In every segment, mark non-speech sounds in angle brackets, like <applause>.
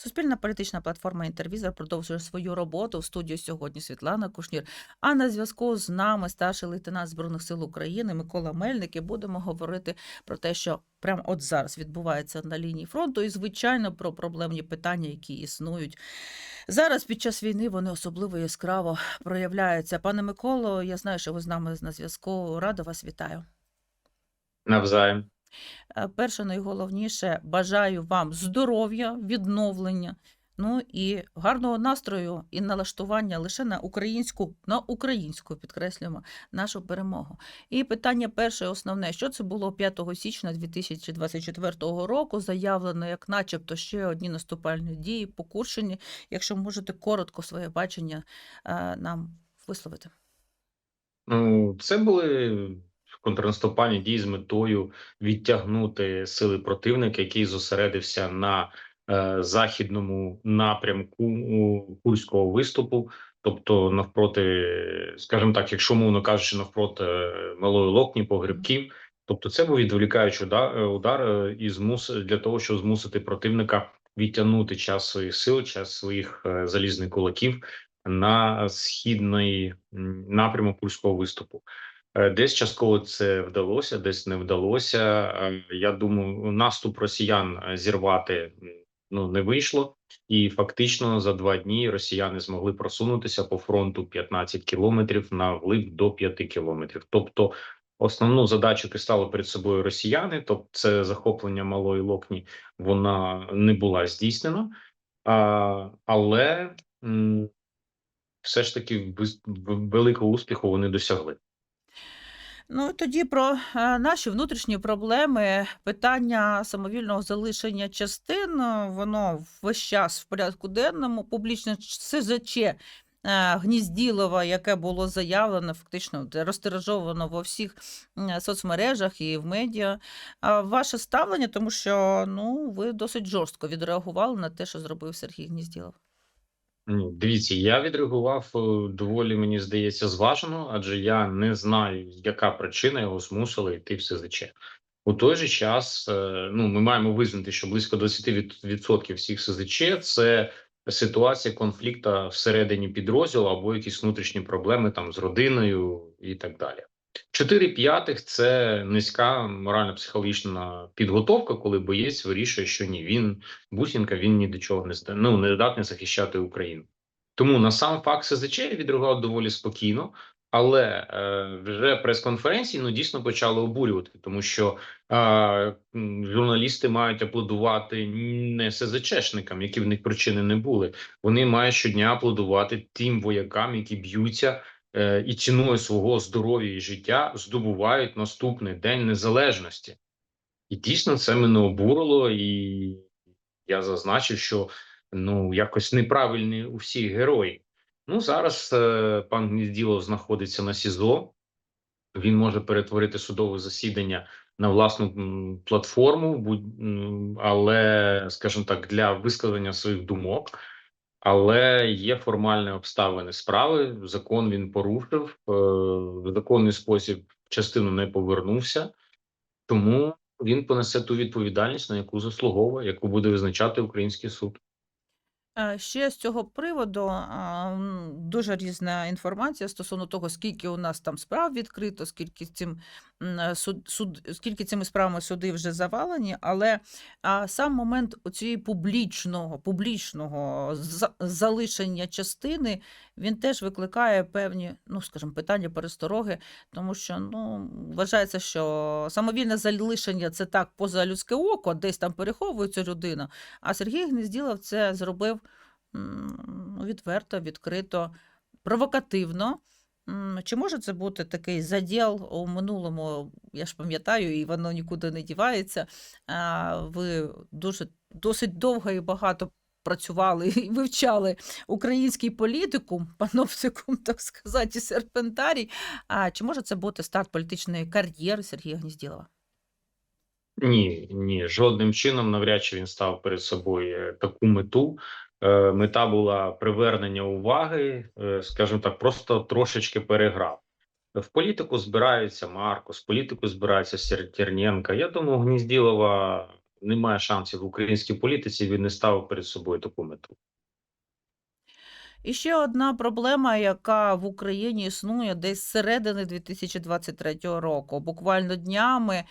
Суспільна політична платформа «Інтервізор» продовжує свою роботу. В студії сьогодні Світлана Кушнір. А на зв'язку з нами старший лейтенант Збройних сил України Микола Мельник. І будемо говорити про те, що прямо от зараз відбувається на лінії фронту, і звичайно про проблемні питання, які існують. Зараз під час війни вони особливо яскраво проявляються. Пане Миколо, я знаю, що ви з нами на зв'язку. Рада вас вітаю. Навзаєм. Е, Перше, найголовніше, бажаю вам здоров'я, відновлення, ну і гарного настрою і налаштування лише на українську, на українську, підкреслюємо, нашу перемогу. І питання перше, основне, що це було 5 січня 2024 року, заявлено як начебто ще одні наступальні дії по Курщині. Якщо можете коротко своє бачення е, нам висловити. Ну, це були контрнаступальні дії з метою відтягнути сили противника, який зосередився на е, західному напрямку курського виступу. Тобто, навпроти, скажімо так, якщо мовно кажучи, навпроти е, малої локні, погребків. Тобто, це був відволікаючий удар, удар е, і змус для того, щоб змусити противника відтягнути час своїх сил, час своїх е, залізних кулаків на східний напрямок курського виступу. Е, Десь частково це вдалося, десь не вдалося. Е, Я думаю, наступ росіян е, зірвати ну не вийшло, і фактично за два дні росіяни змогли просунутися по фронту 15 кілометрів на глиб до 5 кілометрів. Тобто, основну задачу яку стали перед собою росіяни, тобто це захоплення малої локні, вона не була здійснена, а, але все ж таки великого успіху вони досягли. Ну, тоді про е, наші внутрішні проблеми. Питання самовільного залишення частин, е, воно весь час в порядку денному. Публічне СЗЧ е, Гнізділова, яке було заявлено, фактично розтиражовано во всіх соцмережах і в медіа. Ваше ставлення, тому що ну, ви досить жорстко відреагували на те, що зробив Сергій Гнізділов. Дивіться, я відреагував е, доволі, мені здається, зважено, адже я не знаю, яка причина його змусила йти в СЗЧ. У той же час, е, ну ми маємо визнати, що близько 20% всіх СЗЧ це ситуація конфлікту всередині підрозділу або якісь внутрішні проблеми там з родиною і так далі. Чотири п'ятих це низька морально-психологічна підготовка, коли боєць вирішує, що ні, він бусінка, він ні до чого не ну, не здатний захищати Україну. Тому на сам факт СЗЧ я відреагував доволі спокійно, але е, вже прес-конференції ну дійсно почали обурювати, тому що е, журналісти мають аплодувати не СЗЧшникам, які в них причини не були. Вони мають щодня аплодувати тим воякам, які б'ються і ціною свого здоров'я і життя здобувають наступний день незалежності. І дійсно це мене обурило, і я зазначив, що ну якось неправильні у всіх герої. Ну зараз е, пан Гнізділов знаходиться на СІЗО. Він може перетворити судове засідання на власну платформу, але, скажімо так, для висказання своїх думок. Але є формальні обставини справи. Закон він порушив е, в законний спосіб. Частину не повернувся, тому він понесе ту відповідальність, на яку заслуговує, яку буде визначати український суд. Е, Ще з цього приводу дуже різна інформація стосовно того, скільки у нас там справ відкрито, скільки цим е, суд, суд, скільки цими справами суди вже завалені, але а, сам момент цієї публічного, публічного за- залишення частини він теж викликає певні, ну скажімо, питання перестороги, тому що ну вважається, що самовільне залишення це так поза людське око, десь там переховується людина. А Сергій Гнезділов це зробив відверто, відкрито, провокативно. Чи може це бути такий заділ у минулому? Я ж пам'ятаю, і воно нікуди не дівається. Ви дуже досить довго і багато працювали <laughs> і вивчали український політикум, пановсикум, <laughs> так сказати, і серпентарій. А чи може це бути старт політичної кар'єри Сергія Гнізділова? Ні, ні, жодним чином навряд чи він став перед собою е, таку мету. Е, Мета була привернення уваги, е, скажімо так, просто трошечки переграв. В політику збираються Маркос, в політику збирається Сер- Я думаю, Гнізділова немає шансів в українській політиці. Він не ставив перед собою таку мету. І ще одна проблема, яка в Україні існує десь з середини 2023 року. Буквально днями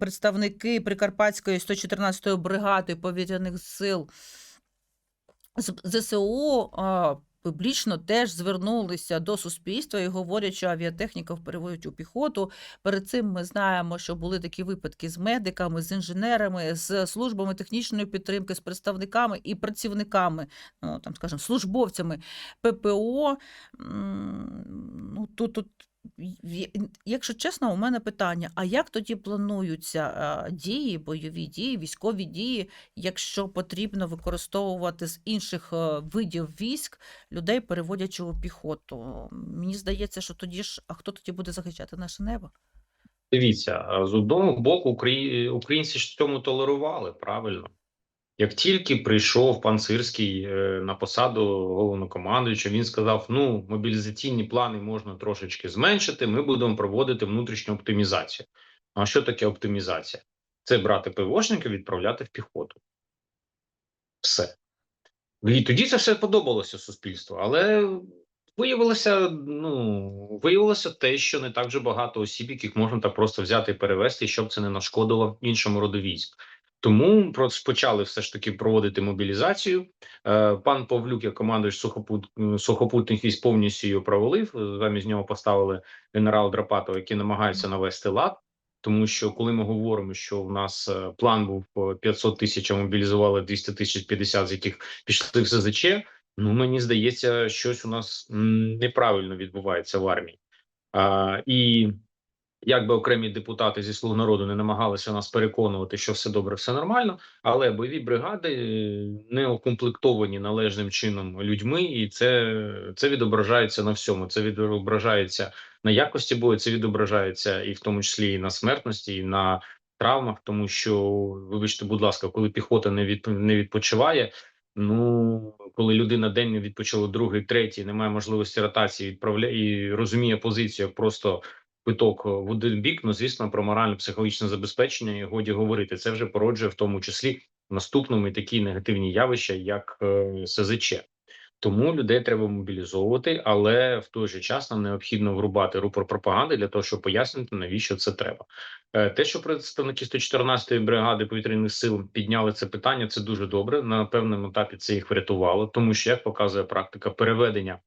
представники Прикарпатської 114-ї бригади повітряних сил ЗСУ а, публічно теж звернулися до суспільства і говорять, що авіатехніків переводять у піхоту. Перед цим ми знаємо, що були такі випадки з медиками, з інженерами, з службами технічної підтримки, з представниками і працівниками, ну там, скажімо, службовцями ППО. Ну, тут, тут, якщо чесно, у мене питання: а як тоді плануються дії, бойові дії, військові дії, якщо потрібно використовувати з інших е, видів військ людей, переводячи у піхоту? Мені здається, що тоді ж, а хто тоді буде захищати наше небо? Дивіться, з одного боку, українці ж цьому толерували правильно. Як тільки прийшов пан Сирський е, на посаду головнокомандуючого, він сказав: ну, мобілізаційні плани можна трошечки зменшити. Ми будемо проводити внутрішню оптимізацію. А що таке оптимізація? Це брати ПВОшника, відправляти в піхоту. Все. І тоді це все подобалося суспільству, але виявилося, ну виявилося те, що не так вже багато осіб, яких можна так просто взяти і перевести, щоб це не нашкодило іншому роду військ. Тому почали все ж таки проводити мобілізацію. Е, пан Павлюк, як командуючий сухопут, сухопутних військ, повністю її провалив. Замість нього поставили генерал Драпатова, який намагається навести лад. Тому що коли ми говоримо, що в нас е, план був е, 500 тисяч, а мобілізували 200 тисяч 50, з яких пішли в СЗЧ, ну мені здається, щось у нас неправильно відбувається в армії. А, і як би окремі депутати зі слуг народу не намагалися нас переконувати, що все добре, все нормально, але бойові бригади е, не укомплектовані належним чином людьми, і це, це відображається на всьому. Це відображається на якості бою, це відображається і в тому числі і на смертності, і на травмах, тому що, вибачте, будь ласка, коли піхота не від не відпочиває. Ну, коли людина день не відпочила, другий, третій, немає можливості ротації, відправляє і розуміє позицію як просто квиток в один бік. Ну звісно, про морально-психологічне забезпечення і годі говорити. Це вже породжує в тому числі наступному такі негативні явища, як е, СЗЧ. Тому людей треба мобілізовувати, але в той же час нам необхідно врубати рупор пропаганди для того, щоб пояснити, навіщо це треба. Е, Те, що представники 114-ї бригади повітряних сил підняли це питання, це дуже добре. На певному етапі це їх врятувало, тому що як показує практика переведення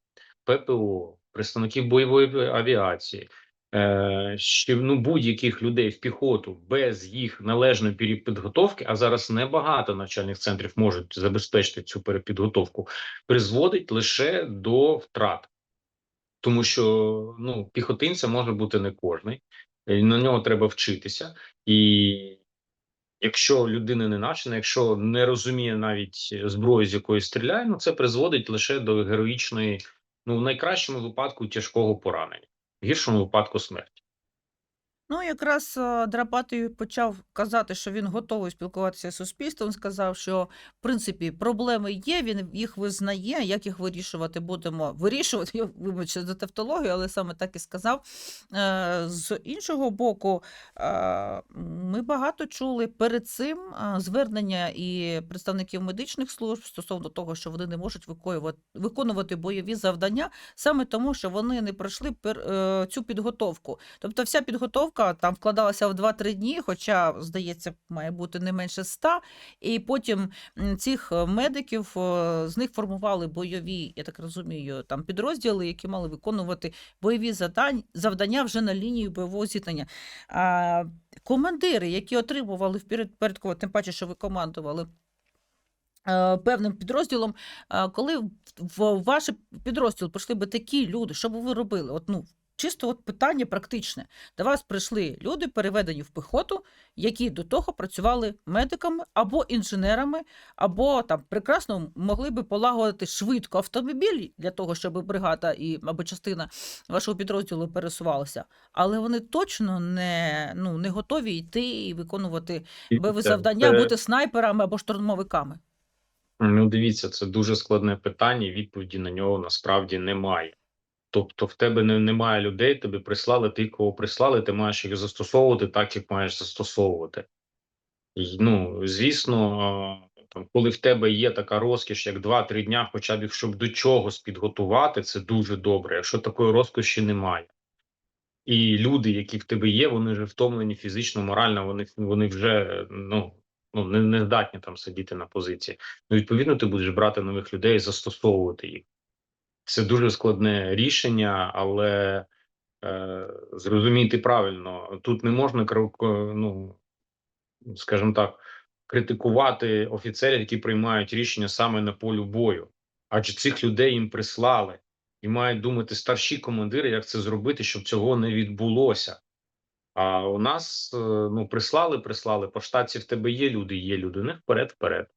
ППО, представників бойової авіації. Е, Ще ну будь-яких людей в піхоту без їх належної перепідготовки, а зараз небагато навчальних центрів можуть забезпечити цю перепідготовку, призводить лише до втрат, тому що ну піхотинця може бути не кожний, на нього треба вчитися, і якщо людина не навчена, якщо не розуміє навіть зброю, з якої стріляє, ну це призводить лише до героїчної, ну в найкращому випадку тяжкого поранення, гіршому випадку смерть. Ну, якраз Драпатий почав казати, що він готовий спілкуватися з суспільством. Сказав, що в принципі проблеми є, він їх визнає. Як їх вирішувати будемо вирішувати? Вибачте за тавтологію, але саме так і сказав. Е, З іншого боку, е, ми багато чули перед цим звернення і представників медичних служб стосовно того, що вони не можуть виконувати, виконувати бойові завдання, саме тому, що вони не пройшли е, цю підготовку. Тобто, вся підготовка там вкладалася в 2-3 дні, хоча, здається, має бути не менше 100, і потім цих е, медиків е, з них формували бойові, я так розумію, там підрозділи, які мали виконувати бойові завдання вже на лінії бойового зіткнення. А командири, які отримували вперед, тим паче, що ви командували. е, Певним підрозділом, коли в- в ваш підрозділ прийшли би такі люди, що б ви робили? От, ну, чисто от питання практичне. До вас прийшли люди, переведені в піхоту, які до того працювали медиками або інженерами, або там прекрасно могли би полагодити швидко автомобіль для того, щоб бригада і або частина вашого підрозділу пересувалася. Але вони точно не, ну, не готові йти і виконувати бойові завдання, це- бути снайперами або штурмовиками. Ну, дивіться, це дуже складне питання, і відповіді на нього насправді немає. Тобто, в тебе не, немає людей, тобі прислали, ти кого прислали, ти маєш їх застосовувати так, як маєш застосовувати. І, ну, звісно, там, коли в тебе є така розкіш, як 2-3 дня, хоча б щоб до чогось підготувати, це дуже добре. Якщо такої розкоші немає. І люди, які в тебе є, вони вже втомлені фізично, морально, вони, вони вже ну, ну, не, не здатні там сидіти на позиції. Ну, відповідно, ти будеш брати нових людей і застосовувати їх. Це дуже складне рішення, але е, зрозумійте правильно, тут не можна ну, скажімо так, критикувати офіцерів, які приймають рішення саме на полю бою, адже цих людей їм прислали, і мають думати старші командири, як це зробити, щоб цього не відбулося. А у нас е, ну прислали, прислали по штаті в тебе є люди, є люди. Не вперед, вперед.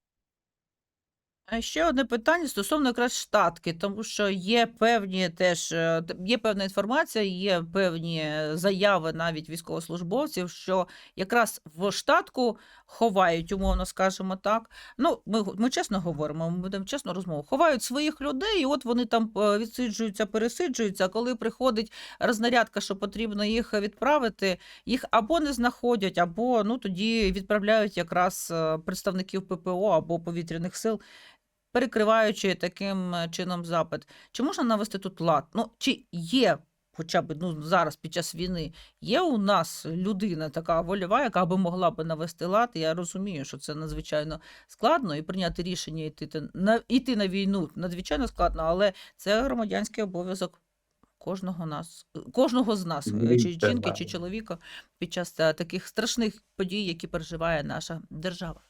Ще одне питання стосовно якраз штатки, тому що є певні теж е, є певна інформація, є певні заяви навіть військовослужбовців, що якраз в штатку ховають, умовно скажемо так. Ну, ми, ми чесно говоримо, ми будемо чесно розмову. Ховають своїх людей, і от вони там е, відсиджуються, пересиджуються. Коли приходить рознарядка, що потрібно їх відправити, їх або не знаходять, або ну тоді відправляють якраз е, представників ППО або повітряних сил перекриваючи таким е, чином запит. Чи можна навести тут лад? Ну, чи є хоча б ну, зараз під час війни, є у нас людина така вольова, яка би могла би навести лад? Я розумію, що це надзвичайно складно, і прийняти рішення йти на, йти на війну надзвичайно складно, але це громадянський обов'язок. Кожного нас, кожного з нас, е, чи жінки, чи чоловіка, під час е, таких страшних подій, які переживає наша держава.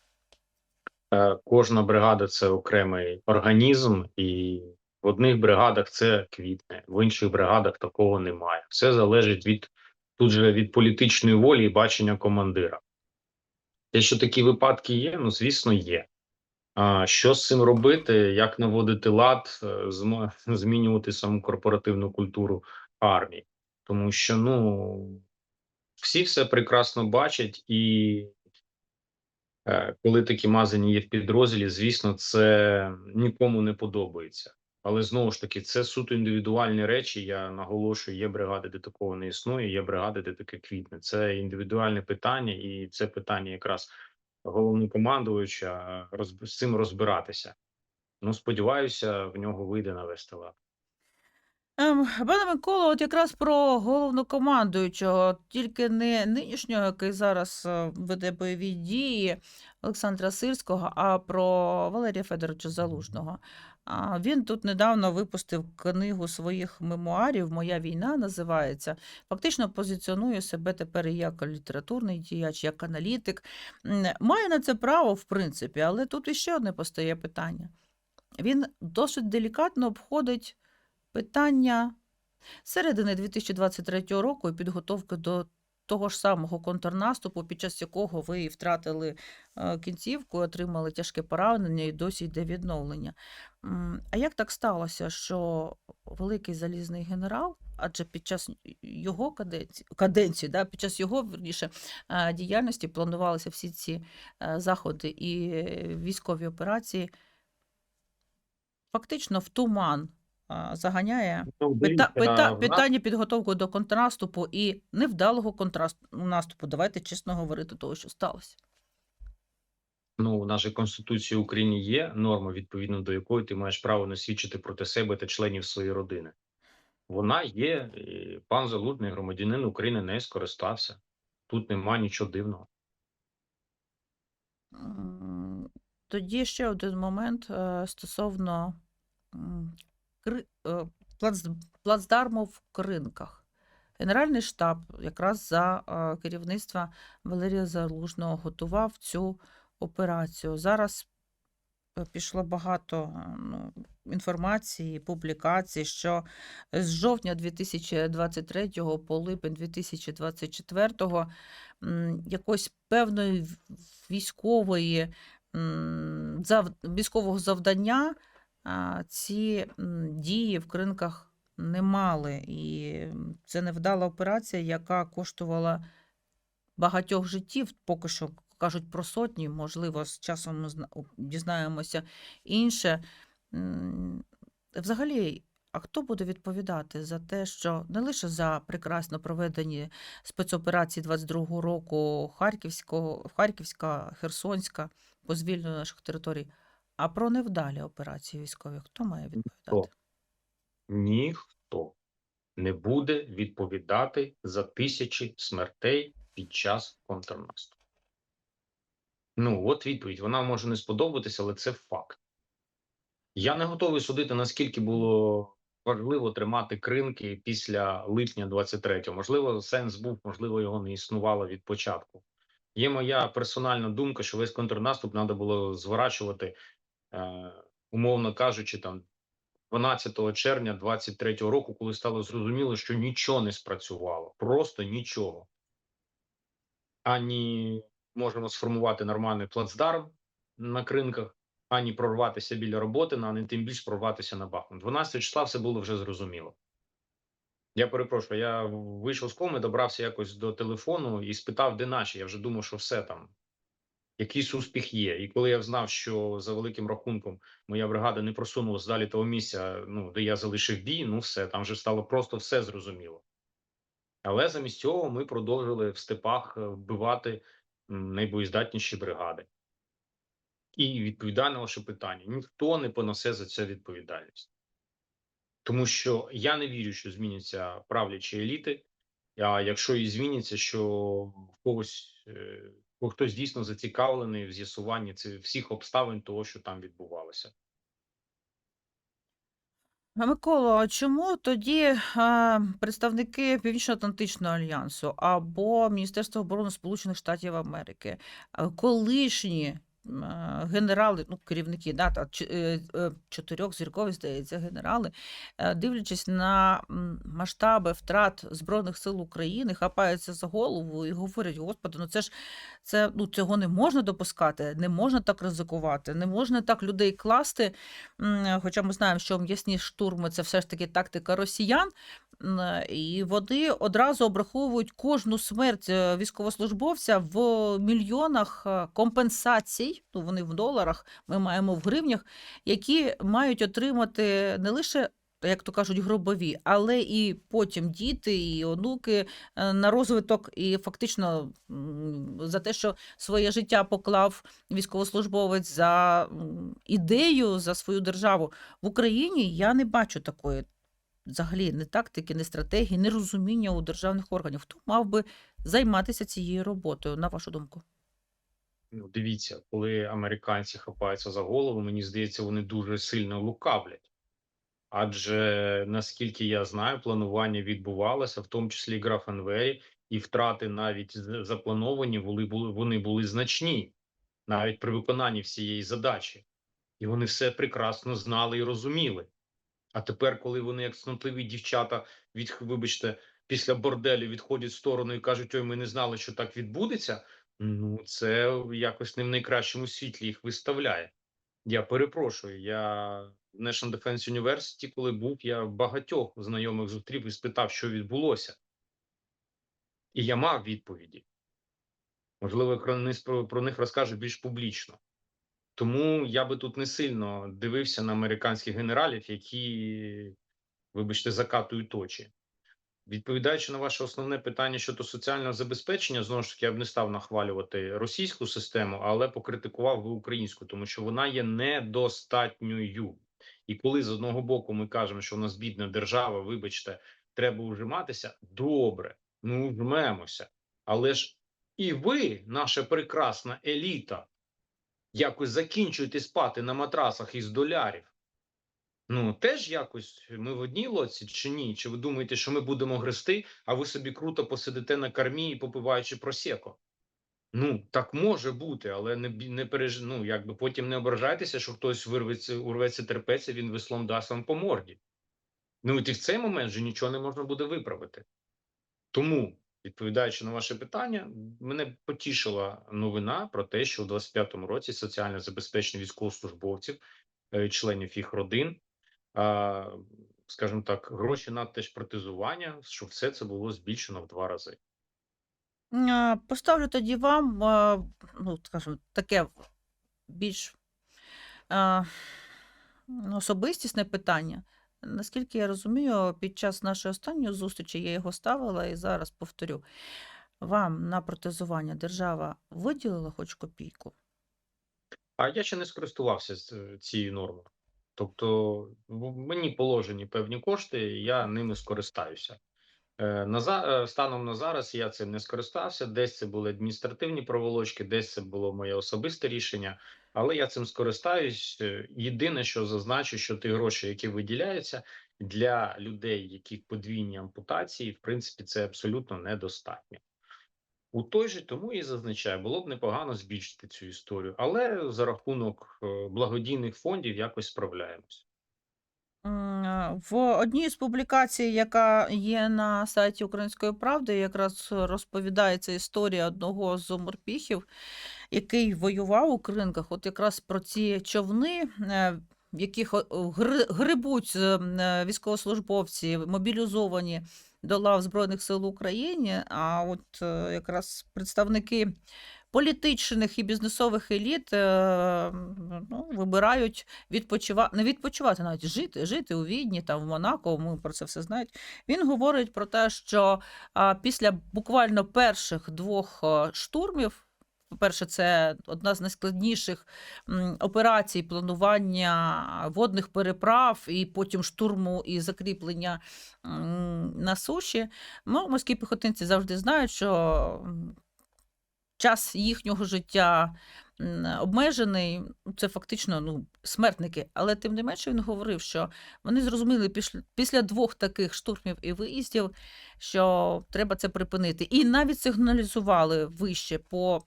Е, Кожна бригада це окремий організм, і в одних бригадах це квітне, в інших бригадах такого немає. Все залежить від тут же від політичної волі і бачення командира. Те, що такі випадки є, ну звісно, є. А що з цим робити? Як наводити лад, е, <laughs> змінювати саму корпоративну культуру армії? Тому що ну всі все прекрасно бачать, і коли такі мазані є в підрозділі, звісно, це нікому не подобається. Але знову ж таки, це суто індивідуальні речі. Я наголошую, є бригади, де такого не існує, є бригади, де таке квітне. Це індивідуальне питання, і це питання якраз головнокомандуюча роз, з цим розбиратися. Ну, сподіваюся, в нього вийде навести лад. Ем, пане Миколо, от якраз про головнокомандуючого, тільки не нинішнього, який зараз е, веде бойові дії Олександра Сирського, а про Валерія Федоровича Залужного. А, Він тут недавно випустив книгу своїх мемуарів Моя війна називається. Фактично позиціонує себе тепер і як літературний діяч, як аналітик. Має на це право, в принципі, але тут іще одне постає питання. Він досить делікатно обходить питання середини 2023 року і підготовки до того ж самого контрнаступу, під час якого ви втратили е, кінцівку, отримали тяжке поранення і досі йде відновлення. А як так сталося, що великий залізний генерал, адже під час його каденції, каденції да, під час його верніше, е, діяльності планувалися всі ці е, заходи і військові операції, фактично в туман заганяє Ну, пита, питання підготовки до контрнаступу і невдалого контрасту наступу. Давайте чесно говорити того, що сталося. Ну, у нашій Конституції України є норма, відповідно до якої ти маєш право не свідчити проти себе та членів своєї родини. Вона є, і пан Залужний, громадянин України, не скористався. Тут нема нічого дивного. Тоді ще один момент е, стосовно плац, плацдарму в кринках. Генеральний штаб якраз за керівництва Валерія Залужного готував цю операцію. Зараз е, пішло багато е, ну, інформації, публікацій, що з жовтня 2023 по липень 2024 м, якоїсь певної військової військового завдання ці дії в кринках не мали. І це невдала операція, яка коштувала багатьох життів, поки що кажуть про сотні, можливо, з часом ми дізнаємося інше. Взагалі, а хто буде відповідати за те, що не лише за прекрасно проведені спецоперації 22-го року Харківського, Харківська, Херсонська по звільненню наших територій, а про невдалі операції військові? Хто має відповідати? Ніхто не буде відповідати за тисячі смертей під час контрнаступу. Ну, от відповідь. Вона може не сподобатися, але це факт. Я не готовий судити, наскільки було важливо тримати кринки після липня 23-го. Можливо, сенс був, можливо, його не існувало від початку. Є моя персональна думка, що весь контрнаступ треба було зворачувати, умовно кажучи, там 12 червня 23-го року, коли стало зрозуміло, що нічого не спрацювало, просто нічого. Ані можемо сформувати нормальний плацдарм на кринках, ані прорватися біля роботи, ані тим більше прорватися на Бахмут. 12 числа все було вже зрозуміло. Я перепрошую, я вийшов з коми, добрався якось до телефону і спитав, де наші. Я вже думав, що все там. Якийсь успіх є. І коли я знав, що за великим рахунком моя бригада не просунулася далі того місця, ну де я залишив бій, ну все, там вже стало просто все зрозуміло. Але замість цього ми продовжили в степах е, вбивати найбоєздатніші бригади. І відповідає на ваше питання: ніхто не понесе за це відповідальність. Тому що я не вірю, що зміняться правлячі еліти. А якщо і зміняться, що в когось е, бо хтось дійсно зацікавлений в з'ясуванні всіх обставин того, що там відбувалося. Микола, а чому тоді представники Північно-Атлантичного альянсу або Міністерства оборони Сполучених Штатів Америки, колишні генерали, ну керівники, да, е, е, чотирьох зіркові, здається, генерали, е, дивлячись на масштаби втрат Збройних сил України, хапаються за голову і говорять: Господи, ну це ж це ну цього не можна допускати, не можна так ризикувати, не можна так людей класти. Хоча ми знаємо, що м'ясні штурми це все ж таки тактика росіян, і вони одразу обраховують кожну смерть військовослужбовця в мільйонах компенсацій. Ну вони доларах, ми маємо в гривнях, які мають отримати не лише. Як то кажуть, гробові, але і потім діти і онуки е, на розвиток, і фактично за те, що своє життя поклав військовослужбовець за ідею, за свою державу. В Україні я не бачу такої взагалі ні тактики, ні стратегії, ні розуміння у державних органів. Хто мав би займатися цією роботою, на вашу думку? Ну, дивіться, коли американці хапаються за голову, мені здається, вони дуже сильно лукавлять. Адже наскільки я знаю, планування відбувалося, в тому числі і Графенвері, і втрати навіть заплановані були, були вони були значні, навіть при виконанні всієї задачі, і вони все прекрасно знали і розуміли. А тепер, коли вони, як снотливі дівчата, від вибачте, після борделю відходять в сторону і кажуть: ой, ми не знали, що так відбудеться. Ну, це якось не в найкращому світлі їх виставляє. Я перепрошую. Я в National Defense University, коли був, я багатьох знайомих зустрів і спитав, що відбулося. І я мав відповіді. Можливо, я про них- розкажу більш публічно. Тому я би тут не сильно дивився на американських генералів, які, вибачте, закатують очі. Відповідаючи на ваше основне питання щодо соціального забезпечення, знову ж таки, я б не став нахвалювати російську систему, але покритикував би українську, тому що вона є недостатньою. І коли з одного боку ми кажемо, що у нас бідна держава, вибачте, треба ужиматися, добре, ну ужмемося. Але ж і ви, наша прекрасна еліта, якось закінчуєте спати на матрасах із долярів. Ну, теж якось ми в одній лодці чи ні? Чи ви думаєте, що ми будемо грести, а ви собі круто посидите на кормі і попиваючи просеко? Ну, так може бути, але не, не переж... ну, якби потім не ображайтеся, що хтось вирветься, урветься терпеться, він веслом дасть вам по морді. Ну, і в цей момент вже нічого не можна буде виправити. Тому, відповідаючи на ваше питання, мене потішила новина про те, що у 25-му році соціальне забезпечення військовослужбовців, е, членів їх родин, скажімо так, гроші на протезування, що все це було збільшено в два рази. Поставлю тоді вам, ну, скажімо, таке більш а, особистісне питання. наскільки я розумію, під час нашої останньої зустрічі я його ставила і зараз повторю. Вам на протезування держава виділила хоч копійку? А я ще не скористувався е, цією нормою. Тобто, мені положені певні кошти, я ними скористаюся. Е, На е, станом на зараз я цим не скористався. Десь це були адміністративні проволочки, десь це було моє особисте рішення, але я цим скористаюсь. Е, Єдине, що зазначу, що ті гроші, які виділяються для людей, яких подвійні ампутації, в принципі, це абсолютно недостатньо. У той же тому і зазначаю, було б непогано збільшити цю історію, але за рахунок е, благодійних фондів якось справляємось. Е, В одній з публікацій, яка є на сайті Української правди, якраз розповідається історія одного з морпіхів, який воював у кринках. От якраз про ці човни, е, в яких грибуть військовослужбовці, мобілізовані до лав Збройних сил України. А от е, якраз представники політичних і бізнесових еліт е, ну, вибирають відпочивати, не відпочивати, навіть жити, жити у Відні, там в Монако. Ми про це все знають. Він говорить про те, що після буквально перших двох е, штурмів. По-перше, це одна з найскладніших операцій планування водних переправ і потім штурму і закріплення на суші. Ну, морські піхотинці завжди знають, що час їхнього життя обмежений, це фактично ну, смертники. Але тим не менше він говорив, що вони зрозуміли після, після двох таких штурмів і виїздів, що треба це припинити. І навіть сигналізували вище по.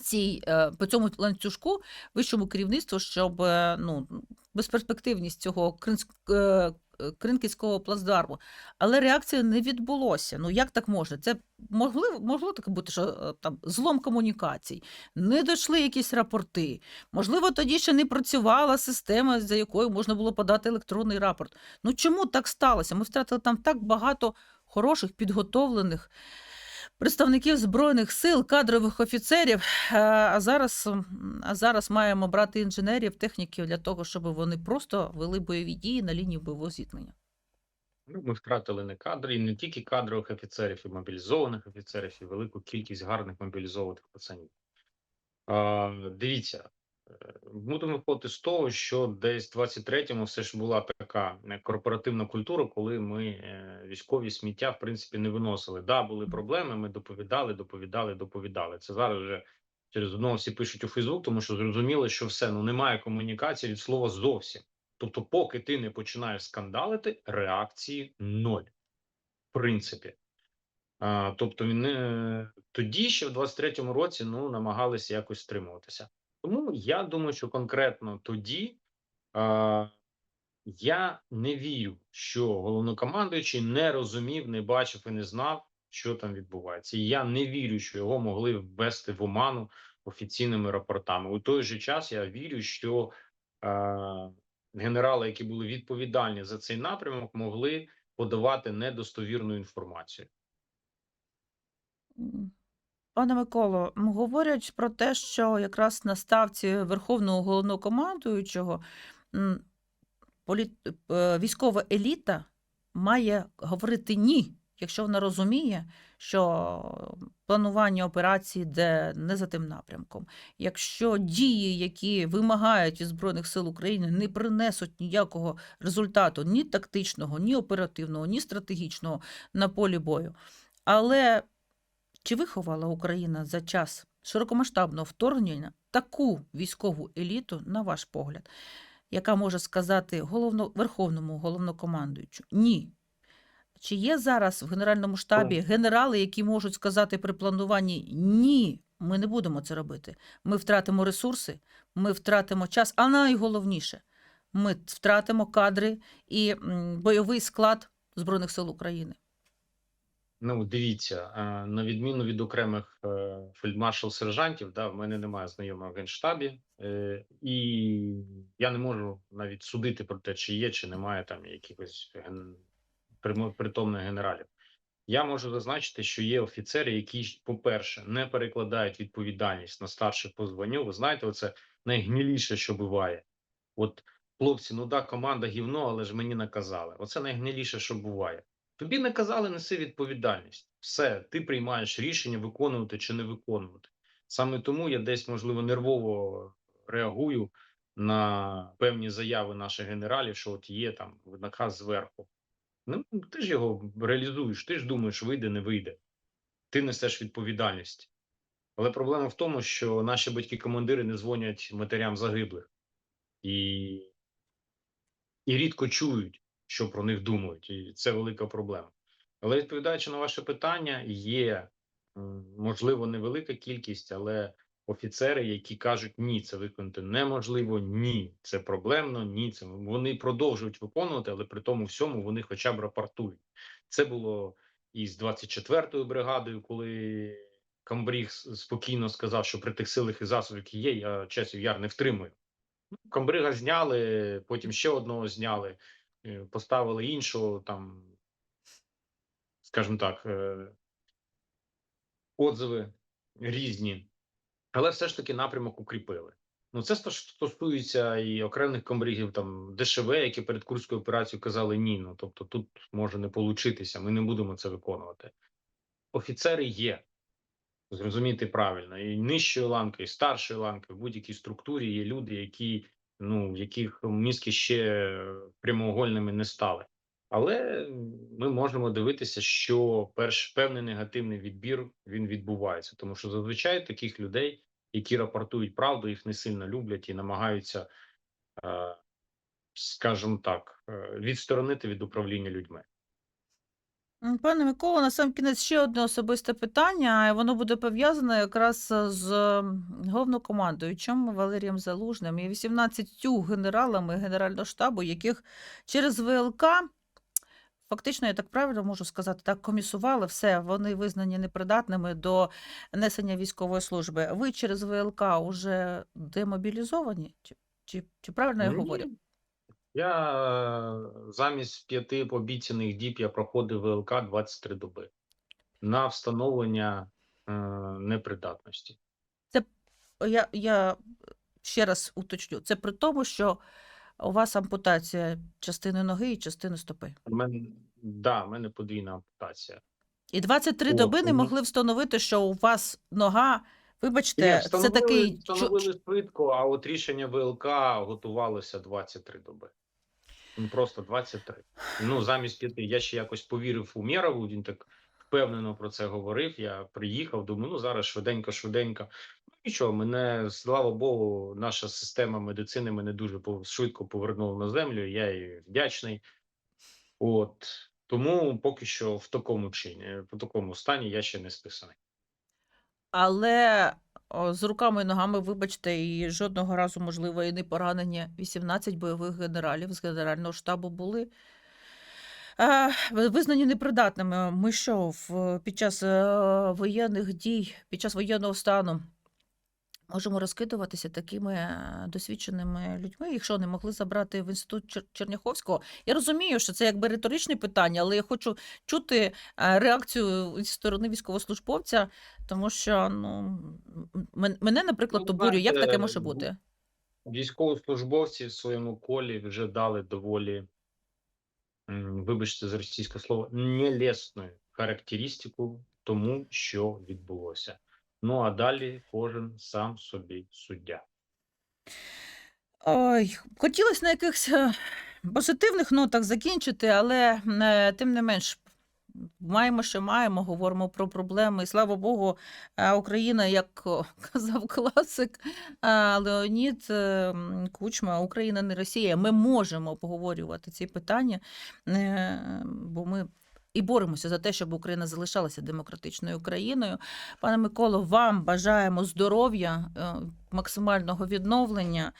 Цій, е, по цьому ланцюжку вищому керівництву, щоб е, ну, безперспективність цього е, кринківського плацдарму. Але реакції не відбулося. Ну як так можна? Це могло, могло таке бути, що там злом комунікацій, не дійшли якісь рапорти. Можливо, тоді ще не працювала система, за якою можна було подати електронний рапорт. Ну чому так сталося? Ми втратили там так багато хороших, підготовлених представників збройних сил, кадрових офіцерів. е, А зараз, а зараз маємо брати інженерів, техніків для того, щоб вони просто вели бойові дії на лінії бойового зіткнення. Ну, ми втратили не кадри, і не тільки кадрових офіцерів, і мобілізованих офіцерів, і велику кількість гарних мобілізованих пацанів. Дивіться, будемо виходити з того, що десь в 23-му все ж була така е, корпоративна культура, коли ми е, військові сміття в принципі не виносили. Да, були проблеми. Ми доповідали, доповідали, доповідали. Це зараз вже через одного всі пишуть у Фейсбук, тому що зрозуміло, що все ну немає комунікації від слова зовсім. Тобто, поки ти не починаєш скандалити, реакції ноль. В принципі. А, тобто, не, тоді ще в 23-му році ну, намагалися якось стримуватися. Тому я думаю, що конкретно тоді а, я не вірю, що головнокомандуючий не розумів, не бачив і не знав, що там відбувається. І я не вірю, що його могли ввести в оману офіційними рапортами. У той же час я вірю, що а, генерали, які були відповідальні за цей напрямок, могли подавати недостовірну інформацію. Пане Миколо, м, говорять про те, що якраз на ставці Верховного головнокомандуючого політ... е, військова еліта має говорити ні, якщо вона розуміє, що планування операції йде не за тим напрямком. Якщо дії, які вимагають від Збройних сил України, не принесуть ніякого результату ні тактичного, ні оперативного, ні стратегічного на полі бою. Але чи виховала Україна за час широкомасштабного вторгнення таку військову еліту, на ваш погляд, яка може сказати головно, верховному головнокомандуючу ні? Чи є зараз в Генеральному штабі генерали, які можуть сказати при плануванні ні, ми не будемо це робити. Ми втратимо ресурси, ми втратимо час, а найголовніше, ми втратимо кадри і бойовий склад Збройних сил України. Ну, дивіться, е, на відміну від окремих е, фельдмаршал-сержантів, да, в мене немає знайомого в генштабі, е, і я не можу навіть судити про те, чи є, чи немає там якихось ген... притомних генералів. Я можу зазначити, що є офіцери, які, по-перше, не перекладають відповідальність на старших по званню. Ви знаєте, оце найгніліше, що буває. От хлопці, ну да, команда гівно, але ж мені наказали. Оце найгниліше, що буває. Тобі наказали, неси відповідальність. Все, ти приймаєш рішення виконувати чи не виконувати. Саме тому я десь, можливо, нервово реагую на певні заяви наших генералів, що от є там наказ зверху. Ну, ти ж його реалізуєш, ти ж думаєш, вийде, не вийде. Ти несеш відповідальність. Але проблема в тому, що наші батьки-командири не дзвонять матерям загиблих і, і рідко чують, що про них думають, і це велика проблема. Але відповідаючи на ваше питання, є можливо невелика кількість, але офіцери, які кажуть, ні, це виконати неможливо, ні, це проблемно, ні, це вони продовжують виконувати, але при тому всьому вони хоча б рапортують. Це було і з 24-ю бригадою, коли Камбріг спокійно сказав, що при тих силах і засобах, які є, я часів яр не втримую. Ну, Камбрига зняли, потім ще одного зняли, поставили іншого там, скажімо так, е, отзиви різні, але все ж таки напрямок укріпили. Ну, це стосується і окремих комбригів там ДШВ, які перед Курською операцією казали ні. Ну тобто тут може не получитися, ми не будемо це виконувати. Офіцери є, зрозуміти правильно, і нижчої ланки, і старшої ланки в будь-якій структурі є люди, які ну яких мізки ще прямоугольними не стали. Але ми можемо дивитися, що перш певний негативний відбір він відбувається, тому що зазвичай таких людей, які рапортують правду, їх не сильно люблять і намагаються, е, скажімо так, е, відсторонити від управління людьми. Пане Микола, на сам кінець ще одне особисте питання, і воно буде пов'язане якраз з головнокомандуючим Валерієм Залужним і 18 генералами Генерального штабу, яких через ВЛК, фактично, я так правильно можу сказати, так комісували все, вони визнані непридатними до несення військової служби. Ви через ВЛК вже демобілізовані? Чи, чи, чи правильно я говорю? Я е, замість п'яти обіцяних діб я проходив ВЛК 23 доби на встановлення е, непридатності. Я, я ще раз уточню, це при тому, що у вас ампутація частини ноги і частини стопи. У мене да, в мене подвійна ампутація. І 23 О, доби не могли встановити, що у вас нога, Ні, вибачте, це такий встановили швидко, а от рішення ВЛК готувалося 23 доби. Ну просто 23. Ну замість п'яти. Я ще якось повірив у Мєрову, він так впевнено про це говорив. Я приїхав, думаю, ну зараз швиденько, швиденько. Ну нічого, мене слава Богу, наша система медицини мене дуже швидко повернула на землю. Я їй вдячний. От тому поки що в такому чині, в такому стані я ще не списаний. але з руками і ногами, вибачте, і жодного разу, можливо, і не поранення. 18 бойових генералів з Генерального штабу були. Визнані непридатними. Ми що в, під час е, воєнних дій, під час воєнного стану можемо розкидуватися такими е, досвідченими людьми, якщо не могли забрати в інститут Чер- Черняховського. Я розумію, що це якби риторичне питання, але я хочу чути е, реакцію зі сторони військовослужбовця, тому що ну, мене, наприклад, Ну, обурює, як таке може бути? Військовослужбовці в своєму колі вже дали доволі, вибачте за російське слово, нелесну характеристику тому, що відбулося. Ну а далі кожен сам собі суддя. Ой, хотілося на якихось е, позитивних нотах закінчити, але е, тим не менш. Маємо, що маємо, говоримо про проблеми. І слава Богу, е, Україна, як <laughs> казав класик Леонід Кучма, Україна не Росія. Ми можемо обговорювати ці питання, бо ми і боремося за те, щоб Україна залишалася демократичною країною. Пане Миколо, вам бажаємо здоров'я, е, максимального відновлення.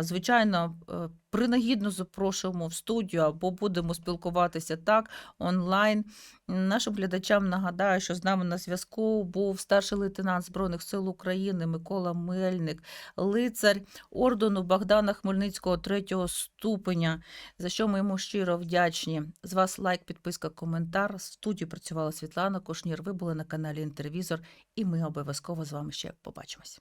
Звичайно, е, принагідно запрошуємо в студію або будемо спілкуватися так онлайн. Нашим глядачам нагадаю, що з нами на зв'язку був старший лейтенант Збройних сил України Микола Мельник, лицар ордену Богдана Хмельницького третього ступеня, за що ми йому щиро вдячні. З вас лайк, підписка, коментар. В студії працювала Світлана Кошнір. Ви були на каналі Інтервізор, і ми обов'язково з вами ще побачимось.